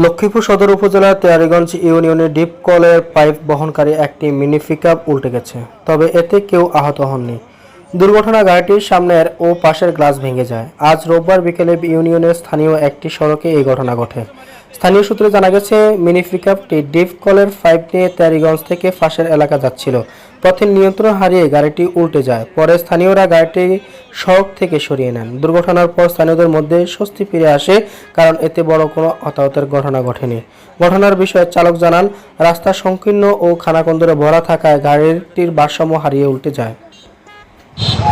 লক্ষ্মীপুর সদর উপজেলার তেয়ারিগঞ্জ ইউনিয়নে ডিপ কলের পাইপ বহনকারী একটি মিনি পিকআপ উল্টে গেছে, তবে এতে কেউ আহত হননি। দুর্ঘটনা গাড়িটির সামনের ও পাশের গ্লাস ভেঙে যায়। আজ রোববার বিকেলে ইউনিয়নের স্থানীয় একটি সড়কে এই ঘটনা ঘটে। স্থানীয় সূত্রে জানা গেছে মিনি পিকআপটি ডিপ কলের পাইপ নিয়ে ত্যারিগঞ্জ থেকে ফাঁসের এলাকা যাচ্ছিল। পথে নিয়ন্ত্রণ হারিয়ে গাড়িটি উল্টে যায়। পরে স্থানীয়রা গাড়িটি সড়ক থেকে সরিয়ে নেন। দুর্ঘটনার পর স্থানীয়দের মধ্যে স্বস্তি ফিরে আসে, কারণ এতে বড় কোনো হতাহতের ঘটনা ঘটেনি। ঘটনার বিষয়ে চালক জানান, রাস্তা সংকীর্ণ ও খানাকন্দরে ভরা থাকায় গাড়িটির ভারসাম্য হারিয়ে উল্টে যায়। Yeah.